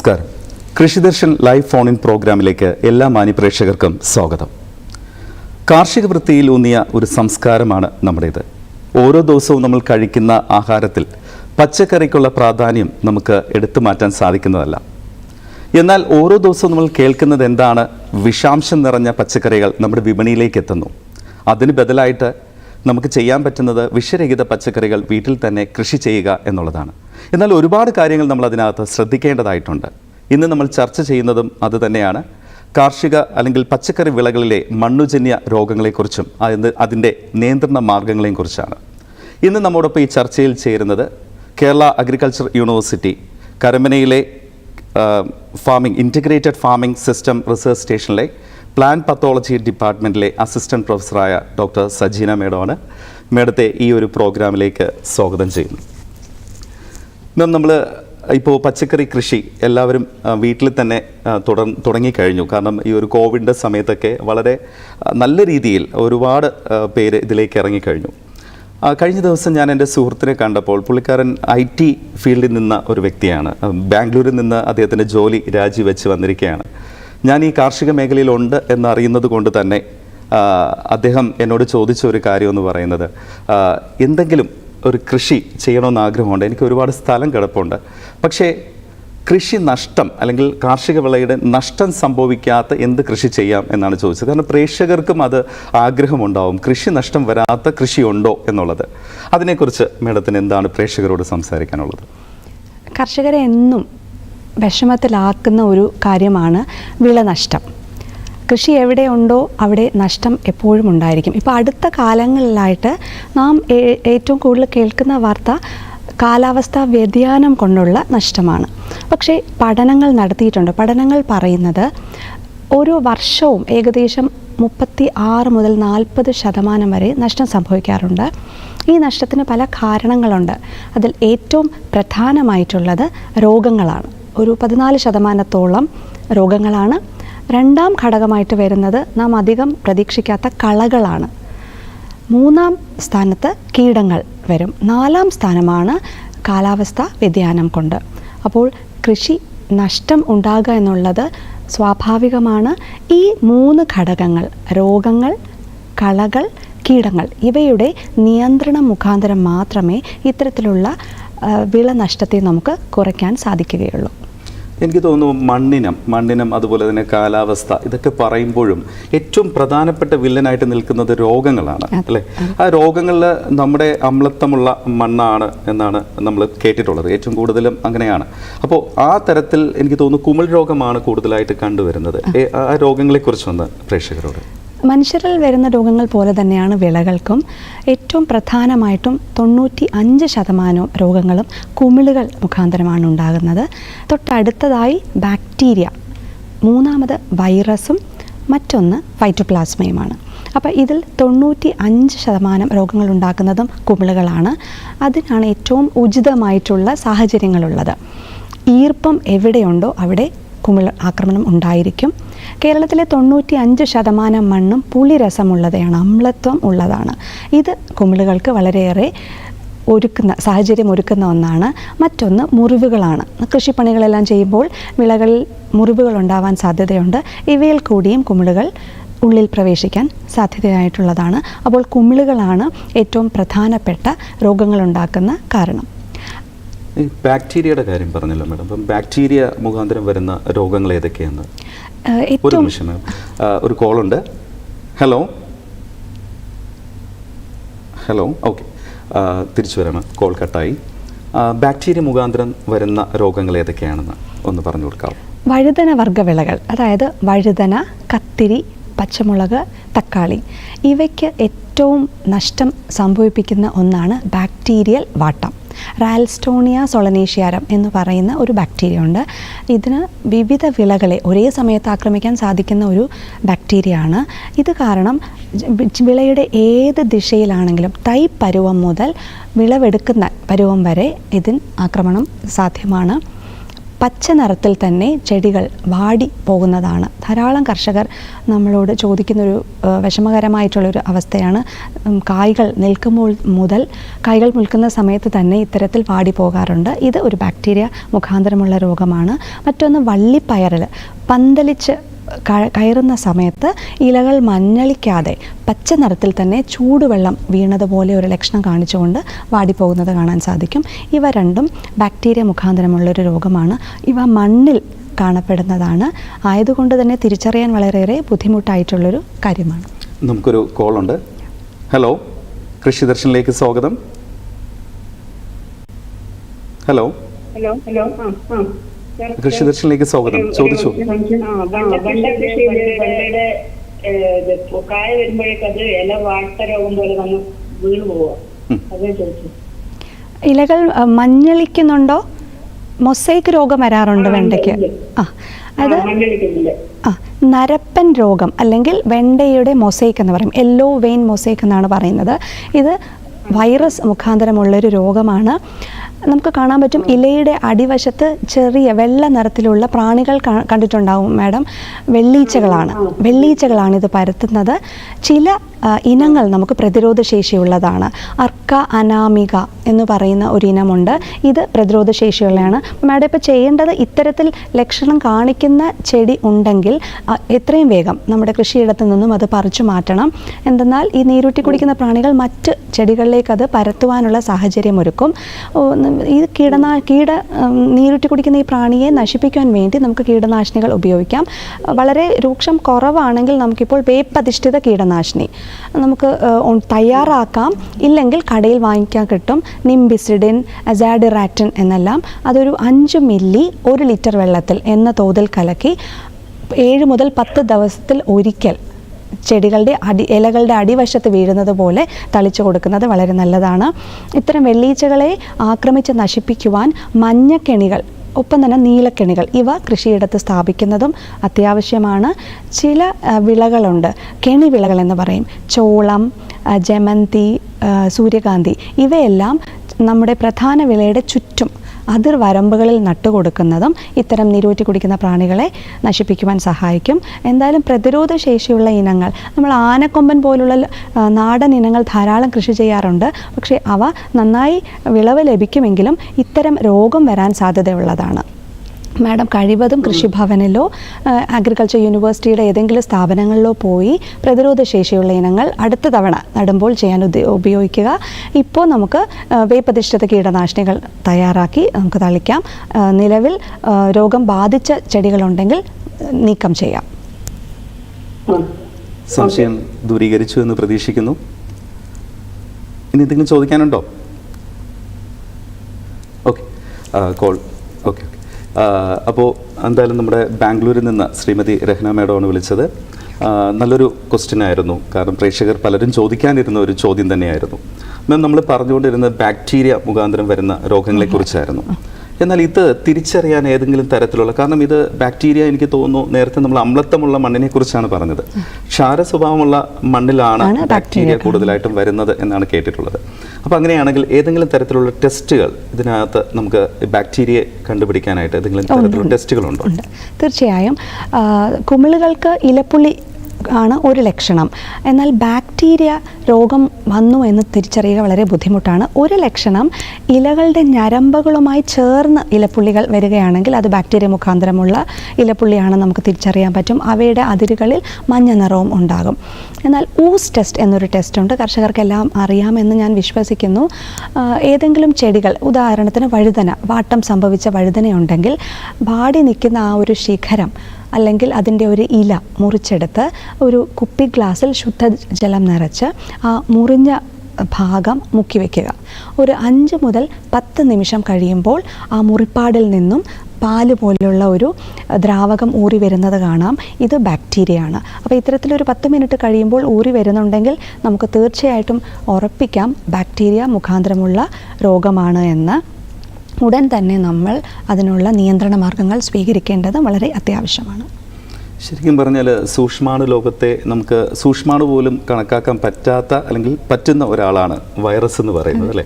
നമസ്കാരം. Krishi Darshan live phone in പ്രോഗ്രാമിലേക്ക് എല്ലാ മാന്യപ്രേക്ഷകർക്കും സ്വാഗതം. കാർഷിക വൃത്തിയിൽ ഊന്നിയ ഒരു സംസ്കാരമാണ് നമ്മുടേത്. ഓരോ ദിവസവും നമ്മൾ കഴിക്കുന്ന ആഹാരത്തിൽ പച്ചക്കറിക്കുള്ള പ്രാധാന്യം നമുക്ക് എടുത്തു മാറ്റാൻ സാധിക്കുന്നതല്ല. എന്നാൽ ഓരോ ദിവസവും നമ്മൾ കേൾക്കുന്നത് എന്താണ്? വിഷാംശം നിറഞ്ഞ പച്ചക്കറികൾ നമ്മുടെ വിപണിയിലേക്ക് എത്തുന്നു. അതിന് ബദലായിട്ട് നമുക്ക് ചെയ്യാൻ പറ്റുന്നത് വിഷരഹിത പച്ചക്കറികൾ വീട്ടിൽ തന്നെ കൃഷി ചെയ്യുക എന്നുള്ളതാണ്. എന്നാൽ ഒരുപാട് കാര്യങ്ങൾ നമ്മൾ അതിനകത്ത് ശ്രദ്ധിക്കേണ്ടതായിട്ടുണ്ട്. ഇന്ന് നമ്മൾ ചർച്ച ചെയ്യുന്നതും അതുതന്നെയാണ് കാർഷിക അല്ലെങ്കിൽ പച്ചക്കറി വിളകളിലെ മണ്ണുജന്യ രോഗങ്ങളെക്കുറിച്ചും അതിന്റെ നിയന്ത്രണ മാർഗങ്ങളെയും കുറിച്ചാണ്. ഇന്ന് നമ്മോടൊപ്പം ഈ ചർച്ചയിൽ ചേരുന്നത് Kerala agriculture university കരമനയിലെ farming integrated farming system research സ്റ്റേഷനിലെ പ്ലാൻ പത്തോളജി ഡിപ്പാർട്ട്മെന്റിലെ അസിസ്റ്റന്റ് പ്രൊഫസറായ ഡോക്ടർ സജീന മേഡമാണ് മേഡത്തെ ഈ ഒരു പ്രോഗ്രാമിലേക്ക് സ്വാഗതം ചെയ്യുന്നു. മാം നമ്മൾ ഇപ്പോൾ പച്ചക്കറി കൃഷി എല്ലാവരും വീട്ടിൽ തന്നെ തുടർ തുടങ്ങിക്കഴിഞ്ഞു. കാരണം ഈ ഒരു കോവിഡിന്റെ സമയത്തൊക്കെ വളരെ നല്ല രീതിയിൽ ഒരുപാട് പേര് ഇതിലേക്ക് ഇറങ്ങിക്കഴിഞ്ഞു. കഴിഞ്ഞ ദിവസം ഞാൻ എന്റെ സുഹൃത്തിനെ കണ്ടപ്പോൾ പുള്ളിക്കാരൻ ഐ ടി ഫീൽഡിൽ നിന്ന ഒരു വ്യക്തിയാണ്. ബാംഗ്ലൂരിൽ നിന്ന് അദ്ദേഹത്തിന്റെ ജോലി രാജിവെച്ച് വന്നിരിക്കുകയാണ്. ഞാൻ ഈ കാർഷിക മേഖലയിലുണ്ട് എന്നറിയുന്നത് കൊണ്ട് തന്നെ അദ്ദേഹം എന്നോട് ചോദിച്ച ഒരു കാര്യമെന്ന് പറയുന്നത് എന്തെങ്കിലും ഒരു കൃഷി ചെയ്യണമെന്ന് ആഗ്രഹമുണ്ട്. എനിക്ക് ഒരുപാട് സ്ഥലം കിടപ്പുണ്ട്. പക്ഷേ കൃഷി നഷ്ടം അല്ലെങ്കിൽ കാർഷിക വിളയുടെ നഷ്ടം സംഭവിക്കാത്ത എന്ത് കൃഷി ചെയ്യാം എന്നാണ് ചോദിച്ചത്. കാരണം പ്രേക്ഷകർക്കും അത് ആഗ്രഹമുണ്ടാവും. കൃഷി നഷ്ടം വരാത്ത കൃഷിയുണ്ടോ എന്നുള്ളത്. അതിനെക്കുറിച്ച് മേഡത്തിന് എന്താണ് പ്രേക്ഷകരോട് സംസാരിക്കാനുള്ളത്? കർഷകരെ എന്നും വിഷമത്തിലാക്കുന്ന ഒരു കാര്യമാണ് വിളനഷ്ടം. കൃഷി എവിടെയുണ്ടോ അവിടെ നഷ്ടം എപ്പോഴും ഉണ്ടായിരിക്കും. ഇപ്പോൾ അടുത്ത കാലങ്ങളിലായിട്ട് നാം ഏറ്റവും കൂടുതൽ കേൾക്കുന്ന വാർത്ത കാലാവസ്ഥാ വ്യതിയാനം കൊണ്ടുള്ള നഷ്ടമാണ്. പക്ഷേ പഠനങ്ങൾ നടത്തിയിട്ടുണ്ട്. പഠനങ്ങൾ പറയുന്നത് ഓരോ വർഷവും ഏകദേശം മുപ്പത്തി ആറ് മുതൽ നാൽപ്പത് ശതമാനം വരെ നഷ്ടം സംഭവിക്കാറുണ്ട്. ഈ നഷ്ടത്തിന് പല കാരണങ്ങളുണ്ട്. അതിൽ ഏറ്റവും പ്രധാനമായിട്ടുള്ളത് രോഗങ്ങളാണ്. ഒരു പതിനാല് ശതമാനത്തോളം രോഗങ്ങളാണ്. രണ്ടാം ഘടകമായിട്ട് വരുന്നത് നാം അധികം പ്രതീക്ഷിക്കാത്ത കളകളാണ്. മൂന്നാം സ്ഥാനത്ത് കീടങ്ങൾ വരും. നാലാം സ്ഥാനമാണ് കാലാവസ്ഥ വ്യതിയാനം കൊണ്ട്. അപ്പോൾ കൃഷി നഷ്ടം ഉണ്ടാകുക എന്നുള്ളത് സ്വാഭാവികമാണ്. ഈ മൂന്ന് ഘടകങ്ങൾ രോഗങ്ങൾ കളകൾ കീടങ്ങൾ ഇവയുടെ നിയന്ത്രണം മുഖാന്തരം മാത്രമേ ഇത്തരത്തിലുള്ള ആ, വിളനഷ്ടത്തെ നമുക്ക് കുറയ്ക്കാൻ സാധിക്കുകയുള്ളൂ. എനിക്ക് തോന്നുന്നു മണ്ണിനം മണ്ണിനം അതുപോലെ തന്നെ കാലാവസ്ഥ ഇതൊക്കെ പറയുമ്പോഴും ഏറ്റവും പ്രധാനപ്പെട്ട വില്ലനായിട്ട് നിൽക്കുന്നത് രോഗങ്ങളാണ് അല്ലേ? ആ രോഗങ്ങളിൽ നമ്മുടെ അമ്ലത്വമുള്ള മണ്ണാണ് എന്നാണ് നമ്മൾ കേട്ടിട്ടുള്ളത് ഏറ്റവും കൂടുതലും അങ്ങനെയാണ്. അപ്പോൾ ആ തരത്തിൽ എനിക്ക് തോന്നുന്നു കുമിൾ രോഗമാണ് കൂടുതലായിട്ട് കണ്ടുവരുന്നത്. ആ രോഗങ്ങളെക്കുറിച്ചൊന്ന് പ്രേക്ഷകരോട്. മനുഷ്യരിൽ വരുന്ന രോഗങ്ങൾ പോലെ തന്നെയാണ് വിളകൾക്കും. ഏറ്റവും പ്രധാനമായിട്ടും തൊണ്ണൂറ്റി അഞ്ച് ശതമാനവും രോഗങ്ങളും കുമിളുകൾ മുഖാന്തരമാണ് ഉണ്ടാകുന്നത്. തൊട്ടടുത്തതായി ബാക്ടീരിയ മൂന്നാമത് വൈറസും മറ്റൊന്ന് ഫൈറ്റോപ്ലാസ്മയുമാണ്. അപ്പോൾ ഇതിൽ തൊണ്ണൂറ്റി അഞ്ച് ശതമാനം രോഗങ്ങൾ ഉണ്ടാക്കുന്നതും കുമിളുകളാണ്. അതിനാണ് ഏറ്റവും ഉചിതമായിട്ടുള്ള സാഹചര്യങ്ങളുള്ളത്. ഈർപ്പം എവിടെയുണ്ടോ അവിടെ കുമിൾ ആക്രമണം ഉണ്ടായിരിക്കും. കേരളത്തിലെ തൊണ്ണൂറ്റി അഞ്ച് ശതമാനം മണ്ണും പുളിരസമുള്ളതാണ് അമ്ലത്വം ഉള്ളതാണ്. ഇത് കുമിളുകൾക്ക് വളരെയേറെ ഒരുക്കുന്ന സാഹചര്യം ഒരുക്കുന്ന ഒന്നാണ്. മറ്റൊന്ന് മുറിവുകളാണ്. കൃഷിപ്പണികളെല്ലാം ചെയ്യുമ്പോൾ വിളകളിൽ മുറിവുകൾ ഉണ്ടാവാൻ സാധ്യതയുണ്ട്. ഇവയിൽ കൂടിയും കുമിളുകൾ ഉള്ളിൽ പ്രവേശിക്കാൻ സാധ്യതയായിട്ടുള്ളതാണ്. അപ്പോൾ കുമിളുകളാണ് ഏറ്റവും പ്രധാനപ്പെട്ട രോഗങ്ങളുണ്ടാക്കുന്ന കാരണം. ഈ ബാക്ടീരിയയുടെ കാര്യം പറഞ്ഞല്ലോ മാഡം. അപ്പം ബാക്ടീരിയ മുഖാന്തരം വരുന്ന രോഗങ്ങൾ ഏതൊക്കെയാണ്? ഒരു നിമിഷം മാം ഒരു കോളുണ്ട് ഹലോ ഹലോ ഓക്കെ തിരിച്ചു വരാം കോൾ കട്ടായി. ബാക്ടീരിയ മുഖാന്തരം വരുന്ന രോഗങ്ങൾ ഏതൊക്കെയാണെന്ന് ഒന്ന് പറഞ്ഞു കൊടുക്കാം. വഴുതന വർഗവിളകൾ അതായത് വഴുതന കത്തിരി പച്ചമുളക് തക്കാളി ഇവയ്ക്ക് ഏറ്റവും നഷ്ടം സംഭവിപ്പിക്കുന്ന ഒന്നാണ് ബാക്ടീരിയൽ വാട്ടം. റാൽസ്റ്റോണിയ സൊളനേഷ്യാരം എന്ന് പറയുന്ന ഒരു ബാക്ടീരിയ ഉണ്ട്. ഇതിന് വിവിധ വിളകളെ ഒരേ സമയത്ത് ആക്രമിക്കാൻ സാധിക്കുന്ന ഒരു ബാക്ടീരിയ ആണ്. ഇത് കാരണം വിളയുടെ ഏത് ദിശയിലാണെങ്കിലും തൈ പരുവം മുതൽ വിളവെടുക്കുന്ന പരുവം വരെ ഇതിന് ആക്രമണം സാധ്യമാണ്. പച്ച നിറത്തിൽ തന്നെ ചെടികൾ വാടി പോകുന്നതാണ്. ധാരാളം കർഷകർ നമ്മളോട് ചോദിക്കുന്നൊരു വിഷമകരമായിട്ടുള്ളൊരു അവസ്ഥയാണ്. കായകൾ നിൽക്കുമ്പോൾ മുതൽ കായ്കൾ നിൽക്കുന്ന സമയത്ത് തന്നെ ഇത്തരത്തിൽ വാടി പോകാറുണ്ട്. ഇത് ഒരു ബാക്ടീരിയ മുഖാന്തരമുള്ള രോഗമാണ്. മറ്റൊന്ന് വള്ളിപ്പയറിൽ പന്തലിച്ച് കയറുന്ന സമയത്ത് ഇലകൾ മഞ്ഞളിക്കാതെ പച്ച നിറത്തിൽ തന്നെ ചൂടുവെള്ളം വീണതുപോലെ ഒരു ലക്ഷണം കാണിച്ചുകൊണ്ട് വാടിപ്പോകുന്നത് കാണാൻ സാധിക്കും. ഇവ രണ്ടും ബാക്ടീരിയ മുഖാന്തരമുള്ളൊരു രോഗമാണ്. ഇവ മണ്ണിൽ കാണപ്പെടുന്നതാണ്. ആയതുകൊണ്ട് തന്നെ തിരിച്ചറിയാൻ വളരെയേറെ ബുദ്ധിമുട്ടായിട്ടുള്ളൊരു കാര്യമാണ്. നമുക്കൊരു കോളുണ്ട്. ഹലോ കൃഷി ദർശനിലേക്ക് സ്വാഗതം. ഹലോ. ഹലോ ഹലോ ആ ആ. സാർ, കൃഷി ദർശനിലേക്ക് സ്വാഗതം ചോദിച്ചു. കായ വരുമ്പോഴേക്ക് അത് ഇല വാട്ട രോഗം പോലെ വന്ന് വീണ് പോവുക. ഉം. അതേ ചോദിച്ചു. ഇലകൾ മഞ്ഞളിക്കുന്നുണ്ടോ? മൊസൈക്ക് രോഗം വരാറുണ്ട് വെണ്ടയ്ക്ക്. ആ അത് ആ നരപ്പൻ രോഗം അല്ലെങ്കിൽ വെണ്ടയുടെ മൊസൈക്ക് എന്ന് പറയും. യെല്ലോ വെയിൻ മൊസൈക്ക് എന്നാണ് പറയുന്നത്. ഇത് വൈറസ് മുഖാന്തരമുള്ളൊരു രോഗമാണ്. നമുക്ക് കാണാൻ പറ്റും ഇലയുടെ അടിവശത്ത് ചെറിയ വെള്ള നിറത്തിലുള്ള പ്രാണികൾ കണ്ടിട്ടുണ്ടാവും മാഡം. വെള്ളീച്ചകളാണ്. വെള്ളീച്ചകളാണ് ഇത് പരത്തുന്നത്. ചില ഇനങ്ങൾ നമുക്ക് പ്രതിരോധ ശേഷിയുള്ളതാണ് അർക്ക അനാമിക എന്ന് പറയുന്ന ഒരു ഇനമുണ്ട്. ഇത് പ്രതിരോധ ശേഷിയുള്ളതാണ് മാഡം ഇപ്പോൾ ചെയ്യേണ്ടത് ഇത്തരത്തിൽ ലക്ഷണം കാണിക്കുന്ന ചെടി ഉണ്ടെങ്കിൽ എത്രയും വേഗം നമ്മുടെ കൃഷിയിടത്തു നിന്നും അത് പറിച്ചു മാറ്റണം. എന്തെന്നാൽ ഈ നീരൂറ്റി കുടിക്കുന്ന പ്രാണികൾ മറ്റ് ചെടികളിലേക്ക് അത് പരത്തുവാനുള്ള സാഹചര്യം ഒരുക്കും. ഈ കീടനാ കീട നീരുറ്റി കുടിക്കുന്ന ഈ പ്രാണിയെ നശിപ്പിക്കാൻ വേണ്ടി നമുക്ക് കീടനാശിനികൾ ഉപയോഗിക്കാം. വളരെ രൂക്ഷം കുറവാണെങ്കിൽ നമുക്കിപ്പോൾ വേപ്പധിഷ്ഠിത കീടനാശിനി നമുക്ക് തയ്യാറാക്കാം. ഇല്ലെങ്കിൽ കടയിൽ വാങ്ങിക്കാൻ കിട്ടും. നിംബിസിഡിൻ അസാഡിറാറ്റിൻ എന്നെല്ലാം. അതൊരു അഞ്ച് മില്ലി ഒരു ലിറ്റർ വെള്ളത്തിൽ എന്ന തോതിൽ കലക്കി ഏഴ് മുതൽ പത്ത് ദിവസത്തിൽ ഒരിക്കൽ ചെടികളുടെ അടി ഇലകളുടെ അടിവശത്ത് വീഴുന്നത് പോലെ തളിച്ചു കൊടുക്കുന്നത് വളരെ നല്ലതാണ്. ഇത്തരം വെള്ളീച്ചകളെ ആക്രമിച്ച് നശിപ്പിക്കുവാൻ മഞ്ഞക്കെണികൾ ഒപ്പം തന്നെ നീലക്കെണികൾ ഇവ കൃഷിയിടത്ത് സ്ഥാപിക്കുന്നതും അത്യാവശ്യമാണ്. ചില വിളകളുണ്ട്. കെണി വിളകൾ എന്ന് പറയും. ചോളം ജമന്തി സൂര്യകാന്തി ഇവയെല്ലാം നമ്മുടെ പ്രധാന വിളയുടെ ചുറ്റും അതിർ വരമ്പുകളിൽ നട്ടുകൊടുക്കുന്നതും ഇത്തരം നീരൂറ്റി കുടിക്കുന്ന പ്രാണികളെ നശിപ്പിക്കുവാൻ സഹായിക്കും. എന്തായാലും പ്രതിരോധ ശേഷിയുള്ള ഇനങ്ങൾ നമ്മൾ ആനക്കൊമ്പൻ പോലുള്ള നാടൻ ഇനങ്ങൾ ധാരാളം കൃഷി ചെയ്യാറുണ്ട്. പക്ഷേ അവ നന്നായി വിളവ് ലഭിക്കുമെങ്കിലും ഇത്തരം രോഗം വരാൻ സാധ്യതയുള്ളതാണ്. മാഡം കഴിവതും കൃഷിഭവനിലോ അഗ്രികൾച്ചർ യൂണിവേഴ്സിറ്റിയുടെ ഏതെങ്കിലും സ്ഥാപനങ്ങളിലോ പോയി പ്രതിരോധ ശേഷിയുള്ള ഇനങ്ങൾ അടുത്ത തവണ നടുമ്പോൾ ചെയ്യാൻ ഉപയോഗിക്കുക. ഇപ്പോൾ നമുക്ക് വേപ്പതിഷ്ഠിത കീടനാശിനികൾ തയ്യാറാക്കി നമുക്ക് തളിക്കാം. നിലവിൽ രോഗം ബാധിച്ച ചെടികളുണ്ടെങ്കിൽ നീക്കം ചെയ്യാം. സംശയം ദൂരീകരിച്ചു എന്ന് പ്രതീക്ഷിക്കുന്നു. ഇനി എന്തെങ്കിലും ചോദിക്കാനുണ്ടോ? ഓക്കെ. കോൾ. Okay okay. അപ്പോൾ എന്തായാലും നമ്മുടെ ബാംഗ്ലൂരിൽ നിന്ന് ശ്രീമതി രഹ്ന മേഡമാണ് വിളിച്ചത്. നല്ലൊരു ക്വസ്റ്റ്യൻ ആയിരുന്നു. കാരണം പ്രേക്ഷകർ പലരും ചോദിക്കാനിരുന്ന ഒരു ചോദ്യം തന്നെയായിരുന്നു. മാം നമ്മൾ പറഞ്ഞുകൊണ്ടിരുന്നത് ബാക്ടീരിയ മുഖാന്തരം വരുന്ന രോഗങ്ങളെക്കുറിച്ചായിരുന്നു എന്നാൽ ഇത് തിരിച്ചറിയാൻ ഏതെങ്കിലും തരത്തിലുള്ള കാരണം ഇത് ബാക്ടീരിയ എനിക്ക് തോന്നുന്നു നേരത്തെ നമ്മൾ അമ്ലത്തമുള്ള മണ്ണിനെ കുറിച്ചാണ് പറഞ്ഞത് ക്ഷാര സ്വഭാവമുള്ള മണ്ണിലാണ് ബാക്ടീരിയ ബാക്ടീരിയ കൂടുതലായിട്ടും വരുന്നത് എന്നാണ് കേട്ടിട്ടുള്ളത്. അപ്പോൾ അങ്ങനെയാണെങ്കിൽ ഏതെങ്കിലും തരത്തിലുള്ള ടെസ്റ്റുകൾ ഇതിനകത്ത് നമുക്ക് ബാക്ടീരിയയെ കണ്ടുപിടിക്കാനായിട്ട് ഏതെങ്കിലും തരത്തിലുള്ള ടെസ്റ്റുകളുണ്ടോ? ഉണ്ടോ. തീർച്ചയായും. കുമിളുകൾക്ക് ഇലപ്പുള്ളി ആണ് ഒരു ലക്ഷണം. എന്നാൽ ബാക്ടീരിയ രോഗം വന്നു എന്ന് തിരിച്ചറിയുക വളരെ ബുദ്ധിമുട്ടാണ്. ഒരു ലക്ഷണം ഇലകളുടെ ഞരമ്പുകളുമായി ചേർന്ന് ഇലപ്പുള്ളികൾ വരികയാണെങ്കിൽ അത് ബാക്ടീരിയ മുഖാന്തരമുള്ള ഇലപ്പുള്ളിയാണെന്ന് നമുക്ക് തിരിച്ചറിയാൻ പറ്റും. അവയുടെ അതിരുകളിൽ മഞ്ഞ നിറവും ഉണ്ടാകും. എന്നാൽ ഊസ് ടെസ്റ്റ് എന്നൊരു ടെസ്റ്റ് ഉണ്ട്. കർഷകർക്കെല്ലാം അറിയാമെന്ന് ഞാൻ വിശ്വസിക്കുന്നു. ഏതെങ്കിലും ചെടികൾ ഉദാഹരണത്തിന് വഴുതന വാട്ടം സംഭവിച്ച വഴുതനയുണ്ടെങ്കിൽ വാടി നിൽക്കുന്ന ആ ഒരു ശിഖരം അല്ലെങ്കിൽ അതിന്റെ ഒരു ഇല മുറിച്ചെടുത്ത് ഒരു കുപ്പി ഗ്ലാസ്സിൽ ശുദ്ധജലം നിറച്ച് ആ മുറിഞ്ഞ ഭാഗം മുക്കി വയ്ക്കുക ഒരു അഞ്ച് മുതൽ പത്ത് നിമിഷം കഴിയുമ്പോൾ ആ മുറിപ്പാടിൽ നിന്നും പാൽ പോലുള്ള ഒരു ദ്രാവകം ഊറി വരുന്നത് കാണാം. ഇത് ബാക്ടീരിയ ആണ് അപ്പോൾ ഇത്തരത്തിലൊരു പത്ത് മിനിറ്റ് കഴിയുമ്പോൾ ഊറി വരുന്നുണ്ടെങ്കിൽ നമുക്ക് തീർച്ചയായിട്ടും ഉറപ്പിക്കാം. ബാക്ടീരിയ മുഖാന്തരമുള്ള രോഗമാണ് എന്ന്. ഉടൻ തന്നെ നമ്മൾ അതിനുള്ള നിയന്ത്രണ മാർഗങ്ങൾ സ്വീകരിക്കേണ്ടത് വളരെ അത്യാവശ്യമാണ്. ശരിക്കും പറഞ്ഞാൽ സൂക്ഷ്മാണു ലോകത്തെ നമുക്ക് സൂക്ഷ്മാണു പോലും കണക്കാക്കാൻ പറ്റാത്ത അല്ലെങ്കിൽ പറ്റുന്ന ഒരാളാണ് വൈറസ് എന്ന് പറയുന്നത് അല്ലേ?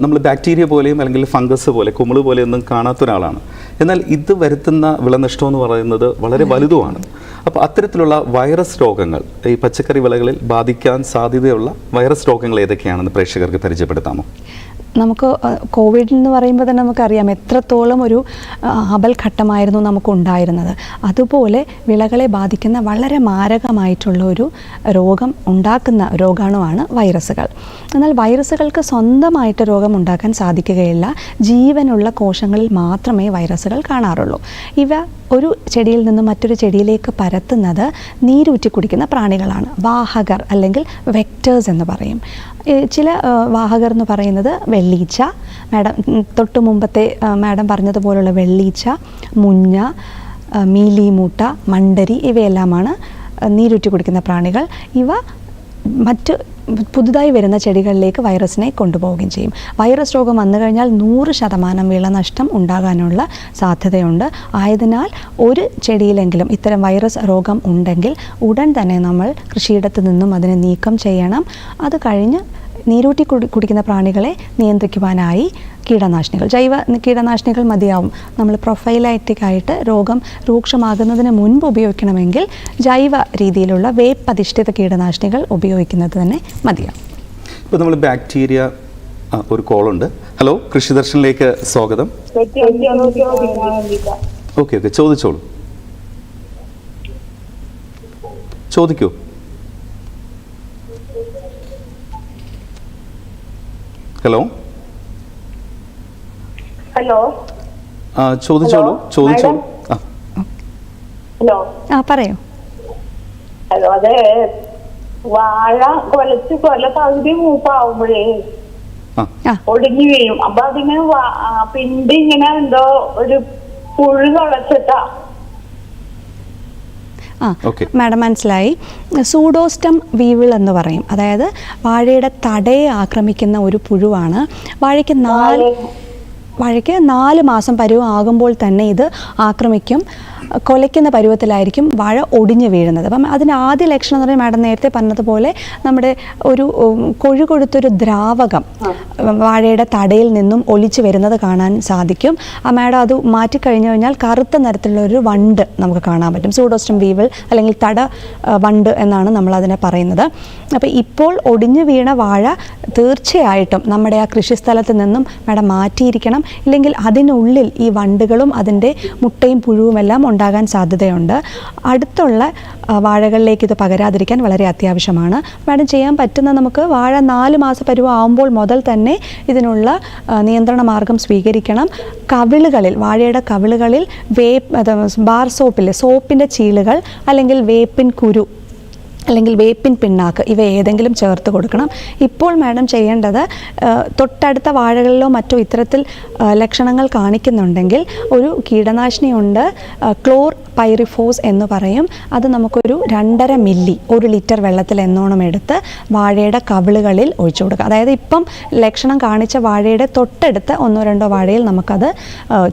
നമ്മൾ ബാക്ടീരിയ പോലെയും അല്ലെങ്കിൽ ഫംഗസ് പോലെ കുമിൾ പോലെയൊന്നും കാണാത്ത ഒരാളാണ്. എന്നാൽ ഇത് വരുത്തുന്ന വിളനഷ്ടം എന്ന് പറയുന്നത് വളരെ വലുതുമാണ്. അപ്പോൾ അത്തരത്തിലുള്ള വൈറസ് രോഗങ്ങൾ ഈ പച്ചക്കറി വിളകളിൽ ബാധിക്കാൻ സാധ്യതയുള്ള വൈറസ് രോഗങ്ങൾ ഏതൊക്കെയാണെന്ന് പ്രേക്ഷകർക്ക് പരിചയപ്പെടുത്താമോ? നമുക്ക് കോവിഡ് എന്ന് പറയുമ്പോൾ തന്നെ നമുക്കറിയാം എത്രത്തോളം ഒരു നമുക്ക് നമുക്കുണ്ടായിരുന്നത്. അതുപോലെ വിളകളെ ബാധിക്കുന്ന വളരെ മാരകമായിട്ടുള്ള ഒരു രോഗം ഉണ്ടാക്കുന്ന രോഗാണുവാണ് വൈറസുകൾ. എന്നാൽ വൈറസുകൾക്ക് സ്വന്തമായിട്ട് രോഗം ഉണ്ടാക്കാൻ സാധിക്കുകയില്ല. ജീവനുള്ള കോശങ്ങളിൽ മാത്രമേ വൈറസുകൾ കാണാറുള്ളൂ. ഇവ ഒരു ചെടിയിൽ നിന്ന് മറ്റൊരു ചെടിയിലേക്ക് പരത്തുന്നത് നീരൂറ്റി കുടിക്കുന്ന പ്രാണികളാണ്. വാഹകർ അല്ലെങ്കിൽ വെക്ടേഴ്സ് എന്ന് പറയും. ചില വാഹകർ എന്ന് പറയുന്നത് വെള്ളീച്ച. മാഡം തൊട്ട് മുമ്പത്തെ മാഡം പറഞ്ഞതുപോലുള്ള വെള്ളീച്ച മുഞ്ഞ മീലിമൂട്ട മണ്ടരി ഇവയെല്ലാമാണ് നീരൂറ്റി കുടിക്കുന്ന പ്രാണികൾ. ഇവ മറ്റ് പുതുതായി വരുന്ന ചെടികളിലേക്ക് വൈറസിനെ കൊണ്ടുപോവുകയും ചെയ്യും. വൈറസ് രോഗം വന്നു കഴിഞ്ഞാൽ നൂറ് ശതമാനം വിളനഷ്ടം ഉണ്ടാകാനുള്ള സാധ്യതയുണ്ട്. ആയതിനാൽ ഒരു ചെടിയിലെങ്കിലും ഇത്തരം വൈറസ് രോഗം ഉണ്ടെങ്കിൽ ഉടൻ തന്നെ നമ്മൾ കൃഷിയിടത്ത് നിന്നും അതിനെ നീക്കം ചെയ്യണം. അത് കഴിഞ്ഞ് നീരൂറ്റി കുടി കുടിക്കുന്ന പ്രാണികളെ നിയന്ത്രിക്കുവാനായി കീടനാശിനികൾ. ജൈവ കീടനാശിനികൾ മതിയാവും. നമ്മൾ പ്രൊഫൈലൈറ്റിക് ആയിട്ട് രോഗം രൂക്ഷമാകുന്നതിന് മുൻപ് ഉപയോഗിക്കണമെങ്കിൽ ജൈവ രീതിയിലുള്ള വേപ്പ് അധിഷ്ഠിത കീടനാശിനികൾ ഉപയോഗിക്കുന്നത് തന്നെ മതിയാവും. ഇപ്പോൾ നമ്മൾ ബാക്ടീരിയ ഒരു കോളുണ്ട് ഹലോ കൃഷി ദർശനിലേക്ക് സ്വാഗതം. ഓക്കെ ഓക്കെ ചോദിച്ചോളൂ. ചോദിക്കൂ. ഹലോ ഹലോ ആ ചോദിച്ചോളൂ ചോദിച്ചോളൂ. ആ. ഹലോ ആ പറയൂ. ഹലോ അതെ. വാഴ കൊലച്ച് കൊല പകുതി മൂപ്പാവുമ്പോഴേ ഒടുങ്ങി വീഴും. അപ്പൊ അതിങ്ങനെ പിണ്ടി ഇങ്ങനെ എന്തോ ഒരു പുഴു തുളച്ചിട്ടാ ആ. മാഡം മനസ്സിലായി. സൂഡോസ്റ്റം വീവിൾ എന്ന് പറയും. അതായത് വാഴയുടെ തടയെ ആക്രമിക്കുന്ന ഒരു പുഴുവാണ്. വാഴയ്ക്ക് നാല്. വാഴയ്ക്ക് നാല് മാസം പരുവം ആകുമ്പോൾ തന്നെ ഇത് ആക്രമിക്കും. കൊലയ്ക്കുന്ന പരുവത്തിലായിരിക്കും വാഴ ഒടിഞ്ഞു വീഴുന്നത്. അപ്പം അതിന് ആദ്യ ലക്ഷണം എന്ന് പറയുന്നത് മാഡം നേരത്തെ പറഞ്ഞതുപോലെ നമ്മുടെ ഒരു കൊഴു കൊടുത്തൊരു ദ്രാവകം വാഴയുടെ തടയിൽ നിന്നും ഒലിച്ചു വരുന്നത് കാണാൻ സാധിക്കും. ആ മാഡം അത് മാറ്റിക്കഴിഞ്ഞു കഴിഞ്ഞാൽ കറുത്ത നിറത്തിലുള്ള ഒരു വണ്ട് നമുക്ക് കാണാൻ പറ്റും. സൂഡോസ്റ്റം വീവൽ അല്ലെങ്കിൽ തട വണ്ട് എന്നാണ് നമ്മൾ അതിനെ പറയുന്നത്. അപ്പോൾ ഇപ്പോൾ ഒടിഞ്ഞു വീണ വാഴ തീർച്ചയായിട്ടും നമ്മുടെ ആ കൃഷിസ്ഥലത്ത് നിന്നും മാഡം മാറ്റിയിരിക്കണം. ഇല്ലെങ്കിൽ അതിനുള്ളിൽ ഈ വണ്ടുകളും അതിന്റെ മുട്ടയും പുഴുവുമെല്ലാം ഉണ്ടാകാൻ സാധ്യതയുണ്ട്. അടുത്തുള്ള വാഴകളിലേക്ക് ഇത് പകരാതിരിക്കാൻ വളരെ അത്യാവശ്യമാണ്. മാഡം ചെയ്യാൻ പറ്റുന്ന നമുക്ക് വാഴ നാല് മാസ പരുവാകുമ്പോൾ മുതൽ തന്നെ ഇതിനുള്ള നിയന്ത്രണ മാർഗം സ്വീകരിക്കണം. കവിളുകളിൽ വാഴയുടെ കവിളുകളിൽ വേപ്പ് ബാർ സോപ്പില്ലേ സോപ്പിന്റെ ചീളുകൾ അല്ലെങ്കിൽ വേപ്പിൻ കുരു അല്ലെങ്കിൽ വേപ്പിൻ പിണ്ണാക്ക് ഇവ ഏതെങ്കിലും ചേർത്ത് കൊടുക്കണം. ഇപ്പോൾ മാഡം ചെയ്യേണ്ടത് തൊട്ടടുത്ത വാഴകളിലോ മറ്റോ ഇത്തരത്തിൽ ലക്ഷണങ്ങൾ കാണിക്കുന്നുണ്ടെങ്കിൽ ഒരു കീടനാശിനിയുണ്ട് ക്ലോർ പൈറിഫോസ് എന്ന് പറയും. അത് നമുക്കൊരു രണ്ടര മില്ലി ഒരു ലിറ്റർ വെള്ളത്തിൽ എന്നോണം എടുത്ത് വാഴയുടെ കവിളുകളിൽ ഒഴിച്ചു കൊടുക്കുക. അതായത് ഇപ്പം ലക്ഷണം കാണിച്ച വാഴയുടെ തൊട്ടടുത്ത് ഒന്നോ രണ്ടോ വാഴയിൽ നമുക്കത്